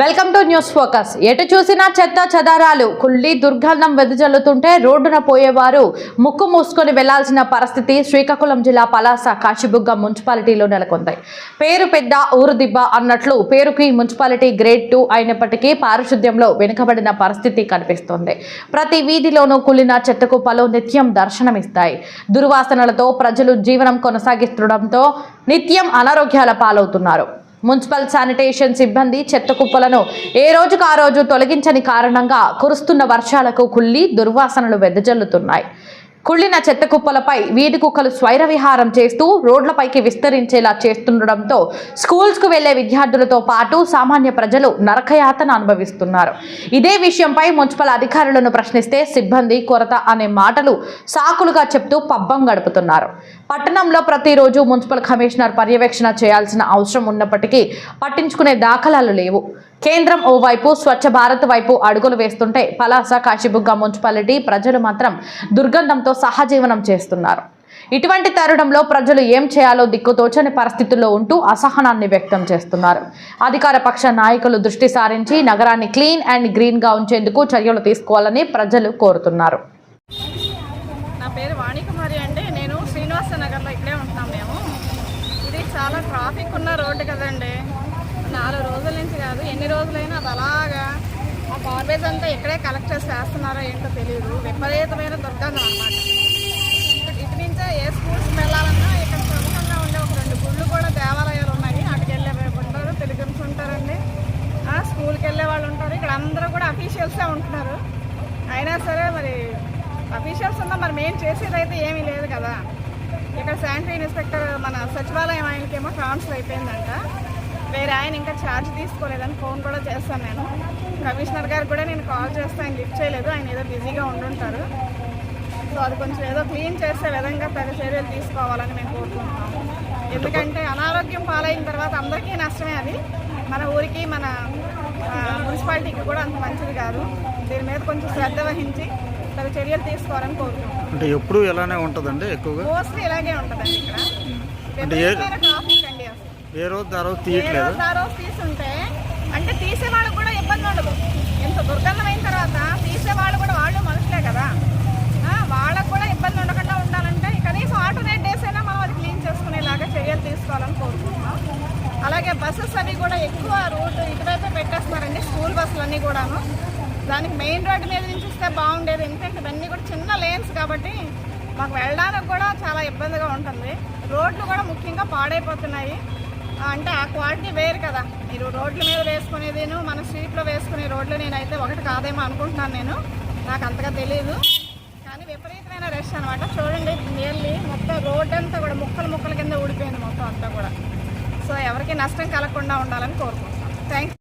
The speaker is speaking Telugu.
Welcome to news focus. ఎటు చూసినా చెత్త చెదారాలు. కుళ్ళి దుర్గంధం వెదజల్లుతుంటే రోడ్డున పోయేవారు ముక్కు మూసుకొని వెళ్ళాల్సిన పరిస్థితి శ్రీకాకుళం జిల్లా పలాస కాశీబుగ్గ మున్సిపాలిటీలో నెలకొంది. పేరు పెద్ద ఊరు దిబ్బ అన్నట్లు పేరుకి మున్సిపాలిటీ గ్రేడ్ టూ అయినప్పటికీ పారిశుద్ధ్యంలో వెనుకబడిన పరిస్థితి కనిపిస్తోంది. ప్రతి వీధిలోనూ కుళ్ళిన చెత్తకు పలు నిత్యం దర్శనమిస్తాయి. దుర్వాసనలతో ప్రజలు జీవనం కొనసాగిస్తుండటంతో నిత్యం అనారోగ్యాల పాలవుతున్నారు. మున్సిపల్ శానిటేషన్ సిబ్బంది చెత్త కుప్పలను ఏ రోజుకు ఆ రోజు తొలగించని కారణంగా కురుస్తున్న వర్షాలకు కుళ్ళి దుర్వాసనలు వెదజల్లుతున్నాయి. కుళ్ళిన చెత్త కుప్పలపై వీధి కుక్కలు స్వైర విహారం చేస్తూ రోడ్లపైకి విస్తరించేలా చేస్తుండడంతో స్కూల్స్కు వెళ్ళే విద్యార్థులతో పాటు సామాన్య ప్రజలు నరకయాతన అనుభవిస్తున్నారు. ఇదే విషయంపై మున్సిపల్ అధికారులను ప్రశ్నిస్తే సిబ్బంది కొరత అనే మాటలు సాకులుగా చెప్తూ పబ్బం గడుపుతున్నారు. పట్టణంలో ప్రతిరోజు మున్సిపల్ కమిషనర్ పర్యవేక్షణ చేయాల్సిన అవసరం ఉన్నప్పటికీ పట్టించుకునే దాఖలాలు లేవు. కేంద్రం ఓవైపు స్వచ్ఛ భారత్ వైపు అడుగులు వేస్తుంటే పలాస కాశీబుగ్గ మున్సిపాలిటీ ప్రజలు మాత్రం దుర్గంధంతో సహజీవనం చేస్తున్నారు. ఇటువంటి తరుణంలో ప్రజలు ఏం చేయాలో దిక్కుతోచని పరిస్థితుల్లో ఉంటూ అసహనాన్ని వ్యక్తం చేస్తున్నారు. అధికార పక్ష నాయకులు దృష్టి సారించి నగరాన్ని క్లీన్ అండ్ గ్రీన్గా ఉంచేందుకు చర్యలు తీసుకోవాలని ప్రజలు కోరుతున్నారు నా పేరు వాణికుమారి అండి నేను శ్రీనివాస ఇక్కడే ఉంటున్నాం మేము. ఇది చాలా ట్రాఫిక్ ఉన్న రోడ్డు కదండి. నాలుగు రోజుల నుంచి కాదు ఎన్ని రోజులైనా అది అలాగా ఆ గార్బేజ్ అంతా ఇక్కడే కలెక్ట్ చేసి చేస్తున్నారో ఏంటో తెలియదు విపరీతమైన దుర్గంధం అనమాట ఇటు నుంచే ఏ స్కూల్స్కి వెళ్ళాలన్నా ఇక్కడ ప్రముఖంగా ఉండే ఒక రెండు గుళ్ళు కూడా దేవాలయాలు ఉన్నాయి. అటుకు వెళ్ళే ఉంటారు తెలుగున్స్ ఉంటారండి. స్కూల్కి వెళ్ళే వాళ్ళు ఉంటారు. ఇక్కడ అందరూ కూడా అఫీషియల్సే ఉంటున్నారు. అయినా సరే మరి అఫీషియల్స్ ఉన్నా మరి మేము చేసేది అయితే ఏమీ లేదు కదా. ఇక్కడ శానిటరీ ఇన్స్పెక్టర్ మన సచివాలయం ఆయనకేమో ట్రాన్స్ఫర్ అయిపోయిందంట. వేరే ఆయన ఇంకా ఛార్జ్ తీసుకోలేదని ఫోన్ కూడా చేస్తాను నేను. కమిషనర్ గారు కూడా నేను కాల్ చేస్తే ఆయన లిఫ్ట్ చేయలేదు ఆయన ఏదో బిజీగా ఉండుంటారు. సో అది కొంచెం ఏదో క్లీన్ చేసే విధంగా తగ్గ చర్యలు తీసుకోవాలని మేము కోరుకుంటున్నాను. ఎందుకంటే అనారోగ్యం పాలైన తర్వాత అందరికీ నష్టమే అది. మన ఊరికి మన మున్సిపాలిటీకి కూడా అంత మంచిది కాదు. దీని మీద కొంచెం శ్రద్ధ వహించి తగు చర్యలు తీసుకోవాలని కోరుకుంటున్నాం. అంటే ఎప్పుడు ఇలానే ఉంటుందండి ఎక్కువగా? మోస్ట్లీ ఇలాగే ఉంటుందండి ఇక్కడ. అంటే ఏ- విపరీతమైన ట్రాఫిక్ అండి అసలు. ఏ రోజు ఆ రోజు ఏ తీయట్లేదు రోజు ఆ రోజు తీసుంటే అంటే తీసే వాళ్ళకి కూడా ఇబ్బంది ఉండదు. ఇంత దుర్గంధం అయిన తర్వాత తీసే వాళ్ళు కూడా వాళ్ళు మనుషులే కదా. ఆ, వాళ్ళకు కూడా ఇబ్బంది ఉండకుండా ఉండాలంటే కనీసం ఆల్టర్నేట్ డేస్ అయినా మనం అది క్లీన్ చేసుకునేలాగా చర్యలు తీసుకోవాలని కోరుకుంటున్నాం. అలాగే బస్సెస్ అవి కూడా ఎక్కువ రూట్ ఇటువైపే పెట్టేస్తున్నారండి స్కూల్ బస్సులు అన్నీ కూడాను. దానికి మెయిన్ రోడ్డు మీద నుంచి ఇస్తే బాగుండేది. ఎందుకంటే ఇవన్నీ కూడా చిన్న లేన్స్ కాబట్టి మాకు వెళ్ళడానికి కూడా చాలా ఇబ్బందిగా ఉంటుంది. రోడ్లు కూడా ముఖ్యంగా పాడైపోతున్నాయి. అంటే ఆ క్వాలిటీ వేరు కదా. మీరు రోడ్ల మీద వేసుకునేదిను మన స్ట్రీట్లో వేసుకునే రోడ్లు నేనైతే ఒకటి కాదేమో అనుకుంటున్నాను నేను. నాకు అంతగా తెలియదు కానీ విపరీతమైన రష్ అనమాట చూడండి నియర్లీ మొత్తం రోడ్ అంతా కూడా ముక్కలు ముక్కల కింద ఊడిపోయింది మొత్తం అంతా కూడా. సో ఎవరికి నష్టం కలగకుండా ఉండాలని కోరుకుంటున్నాను. థ్యాంక్